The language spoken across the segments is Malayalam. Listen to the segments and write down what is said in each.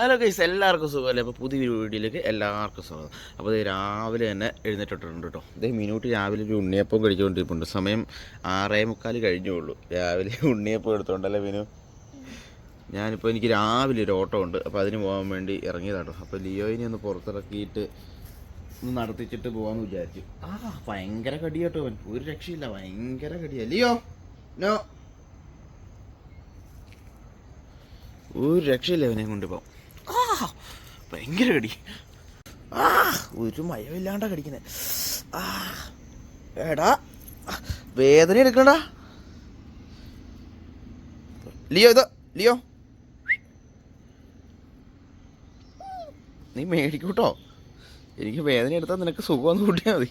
ഹലോ ഗൈസ് എല്ലാവർക്കും സുഖമല്ലേ? അപ്പോൾ പുതിയ വീഡിയോയിലേക്ക് എല്ലാവർക്കും സ്വാഗതം. അപ്പോൾ ഇത് രാവിലെ തന്നെ എഴുന്നേറ്റിട്ടുണ്ട് കേട്ടോ അതേ മിനിറ്റ് രാവിലെ ഒരു ഉണ്ണിയപ്പം കഴിച്ചുകൊണ്ടിരിപ്പുണ്ട് സമയം ആറേ മുക്കാൽ കഴിഞ്ഞുള്ളൂ. രാവിലെ ഉണ്ണിയപ്പം എടുത്തോണ്ടല്ലേ മിനു? ഞാനിപ്പോൾ എനിക്ക് രാവിലെ ഒരു ഓട്ടോ ഉണ്ട്. അപ്പോൾ അതിന് പോകാൻ വേണ്ടി ഇറങ്ങിയതാട്ടോ അപ്പോൾ ലിയോയിനെ ഒന്ന് പുറത്തിറക്കിയിട്ട് ഒന്ന് നടത്തിച്ചിട്ട് പോകാമെന്ന് വിചാരിച്ചു. ആ ഭയങ്കര കടി കേട്ടോ അവൻ. ഒരു രക്ഷയില്ല. ഭയങ്കര കടിയാ. ലിയോ? നോ. ഒരു രക്ഷയില്ല അവനെ കൊണ്ടുപോകാം ഭയങ്കര കടി ആ ഒരു മയമില്ലാണ്ടാ കടിക്കുന്നത് ആ എടാ വേദന എടുക്കണ്ട. ലിയോ ഇത് ലിയോ. നീ മേടിക്കൂട്ടോ? എനിക്ക് വേദന എടുത്താൽ നിനക്ക് സുഖമൊന്നും കൂട്ടിയാൽ മതി.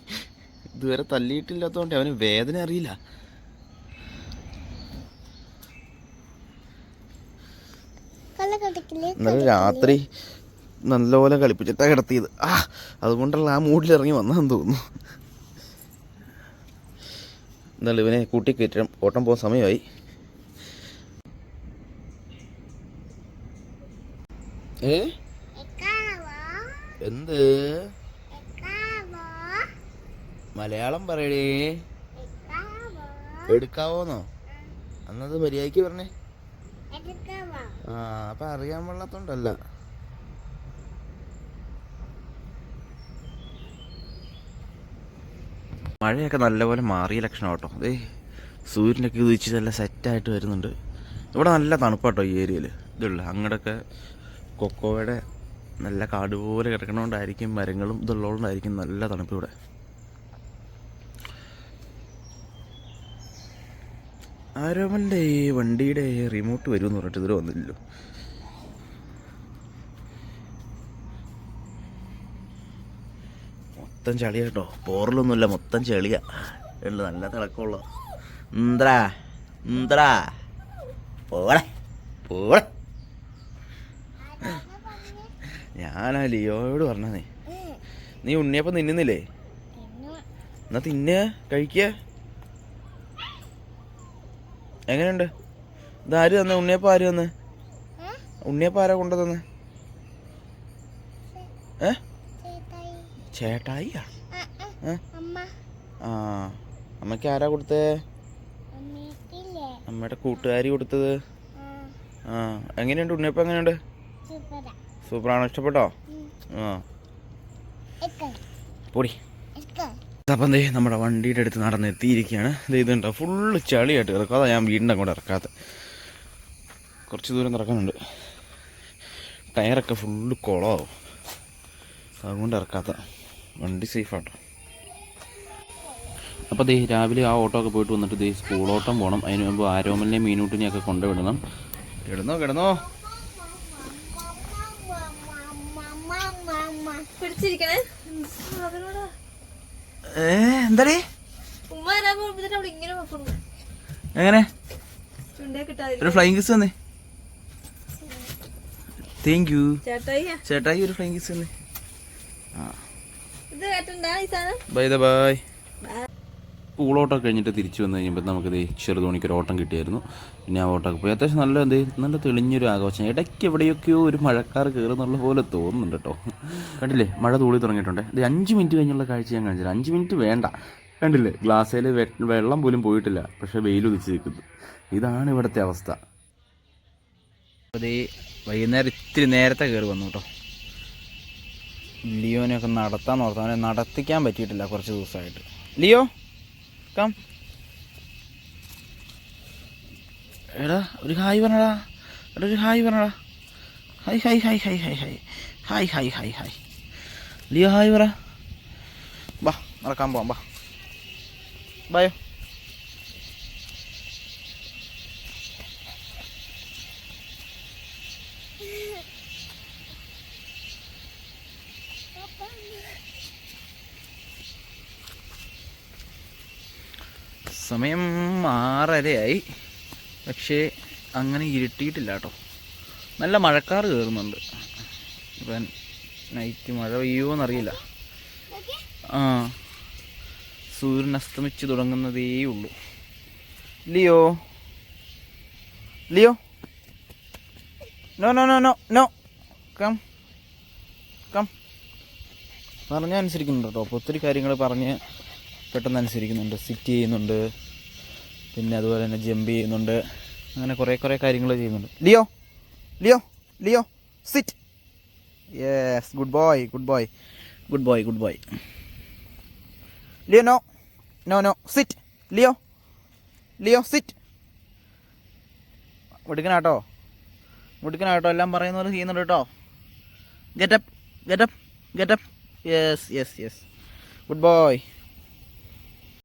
ഇതുവരെ തല്ലിയിട്ടില്ലാത്തതുകൊണ്ട് അവന് വേദന അറിയില്ല. ഇന്നലെ രാത്രി നല്ലപോലെ കളിപ്പിച്ചിട്ടാ കിടത്തിയത്. ആ അതുകൊണ്ടുള്ള ആ മൂഡിൽ ഇറങ്ങി വന്നതെന്ന് തോന്നുന്നു. എന്നാലും ഇവനെ കൂട്ടി കയറ്റം ഓട്ടം പോകാൻ സമയമായി. ഏ? എന്ത്? മലയാളം പറയടേ. എടുക്കാവോന്നോ? അന്നത് മര്യാദയ്ക്ക് പറഞ്ഞേ. ആ അപ്പൊ അറിയാൻ പാടില്ലാത്തോണ്ടല്ല മഴയൊക്കെ നല്ലപോലെ മാറിയ ലക്ഷണം കേട്ടോ അതേ സൂര്യനൊക്കെ ഉദിച്ച് നല്ല സെറ്റായിട്ട് വരുന്നുണ്ട്. ഇവിടെ നല്ല തണുപ്പാട്ടോ ഈ ഏരിയയിൽ. ഇതുള്ള അങ്ങടൊക്കെ കൊക്കോയുടെ നല്ല കാട് പോലെ കിടക്കണോണ്ടായിരിക്കും മരങ്ങളും ഇതുള്ളതുകൊണ്ടായിരിക്കും നല്ല തണുപ്പ് ഇവിടെ. ആരോമലിന്റെ ഈ വണ്ടിയുടെ റിമോട്ട് വരുമെന്ന് പറഞ്ഞിട്ട് ഇതിൽ വന്നില്ലല്ലോ. മൊത്തം ചളിയാ കേട്ടോ. പോറലൊന്നുമില്ല മൊത്തം ചെളിയാ. ഉണ്ട് നല്ല തിളക്കമുള്ള. ഇന്ദ്രാ ഇന്ദ്രാ. പോടെ പോടെ ഞാനാ ലിയോയോട് പറഞ്ഞേ നീ ഉണ്ണിയപ്പം തിന്നുന്നില്ലേ? എന്നാ തിന്നേ കഴിക്കുക. എങ്ങനെയുണ്ട്? ഇത് ആര് തന്നെ? ഉണ്ണിയപ്പം ആര് തന്നെ? ഉണ്ണിയപ്പം ആരാ കൊണ്ടു തന്നെ? ഏ? ചേട്ടായിയാ? ആ അമ്മയ്ക്ക് ആരാ കൊടുത്തേ? അമ്മയുടെ കൂട്ടുകാരി കൊടുത്തത്. ആ എങ്ങനെയുണ്ട്? ഉണ്ണിയപ്പം എങ്ങനെയുണ്ട്? സൂപ്പറാണോ? ഇഷ്ടപ്പെട്ടോ? ആ. പൊടി. അപ്പം ദേ നമ്മുടെ വണ്ടിയുടെ അടുത്ത് നടന്ന് എത്തിയിരിക്കുകയാണ് ഇത് ഇതുണ്ടോ ഫുള്ള് ചളിയായിട്ട് കിടക്കും. അതാ ഞാൻ വീടിന്റെ അങ്ങോട്ട് ഇറക്കാത്ത. കുറച്ച് ദൂരം ഇറക്കാനുണ്ട് ടയറൊക്കെ ഫുള്ള് കുളമാവും. അതുകൊണ്ട് ഇറക്കാത്ത. വണ്ടി സേഫാട്ടോ അപ്പോൾ ദേ രാവിലെ ആ ഓട്ടോ ഒക്കെ പോയിട്ട് വന്നിട്ട് ദേ സ്കൂൾ ഓട്ടം പോകണം അതിന് മുമ്പ് ആരോമലിനെ മീനൂട്ടിനെയൊക്കെ കൊണ്ടുവിടണം. കിടന്നോ കിടന്നോ. പിടിച്ചിരിക്കണേ. എന്താടേ? എങ്ങനെ? ഒരു ഫ്ലൈങ് കിസ് വന്നേ. താങ്ക് യു ചേട്ടായി. ഒരു ഫ്ലൈങ് കിസ് വന്നേ. ബൈ ബൈ സ്കൂളോട്ടൊക്കെ കഴിഞ്ഞിട്ട് തിരിച്ചു വന്നു കഴിഞ്ഞപ്പോൾ നമുക്ക് ദേ ചെറുതോണിക്ക് ഒരു ഓട്ടം കിട്ടിയായിരുന്നു. പിന്നെ ആ ഓട്ടമൊക്കെ പോയി. അത്യാവശ്യം നല്ല എന്ത് നല്ല തെളിഞ്ഞൊരു ആഘോഷം. ഇടയ്ക്ക് എവിടെയൊക്കെയോ ഒരു മഴക്കാർ കയറുന്നുള്ള പോലെ തോന്നുന്നുണ്ട് കേട്ടോ. കണ്ടില്ലേ? മഴ തൂളി തുടങ്ങിയിട്ടുണ്ട്. ഇത് അഞ്ച് മിനിറ്റ് കഴിഞ്ഞുള്ള കാഴ്ച ഞാൻ കാണിച്ചില്ല അഞ്ച് മിനിറ്റ് വേണ്ട. കണ്ടില്ലേ? ഗ്ലാസ്സിൽ വെള്ളം പോലും പോയിട്ടില്ല. പക്ഷേ വെയിൽ ഉദിച്ച് നിൽക്കുന്നു. ഇതാണ് ഇവിടുത്തെ അവസ്ഥ. ദേ വൈകുന്നേരം ഇത്തിരി നേരത്തെ കയറി വന്നു കേട്ടോ. ലിയോനെയൊക്കെ നടത്താൻ അവനെ നടത്തിക്കാൻ പറ്റിയിട്ടില്ല കുറച്ച് ദിവസമായിട്ട്. ലിയോ? കം എടാ ഒരു ഹായ് പറഞ്ഞടാ. എടാ ഒരു hi പറഞ്ഞടാ. Hi hi hi hi hi hi. Hi hi hi hi. Leo hi പറ. ബാ നടക്കാൻ പോവാം ബാ ബായോ സമയം ആറരയായി. പക്ഷേ അങ്ങനെ ഇരുട്ടിയിട്ടില്ല കേട്ടോ. നല്ല മഴക്കാറ് കയറുന്നുണ്ട്. ഇപ്പം നൈറ്റ് മഴ പെയ്യുമോന്നറിയില്ല ആ സൂര്യൻ അസ്തമിച്ച് തുടങ്ങുന്നതേ ഉള്ളൂ. Leo? Leo? No no no no no come come പറഞ്ഞനുസരിക്കുന്നുണ്ട് കേട്ടോ. അപ്പോൾ ഒത്തിരി കാര്യങ്ങൾ പറഞ്ഞ് പെട്ടെന്ന് അനുസരിക്കുന്നുണ്ട് സിറ്റ് ചെയ്യുന്നുണ്ട് പിന്നെ അതുപോലെ തന്നെ ജമ്പ് ചെയ്യുന്നുണ്ട് അങ്ങനെ കുറേ കുറേ കാര്യങ്ങൾ ചെയ്യുന്നുണ്ട്. Leo? Leo? Leo? Sit yes good boy good boy good boy good boy Leo no no no sit Leo? Leo sit മുടുക്കനാട്ടോ മുടുക്കനാട്ടോ എല്ലാം പറയുന്ന പോലെ ചെയ്യുന്നുണ്ട് കേട്ടോ. Get up get up get up yes yes yes good boy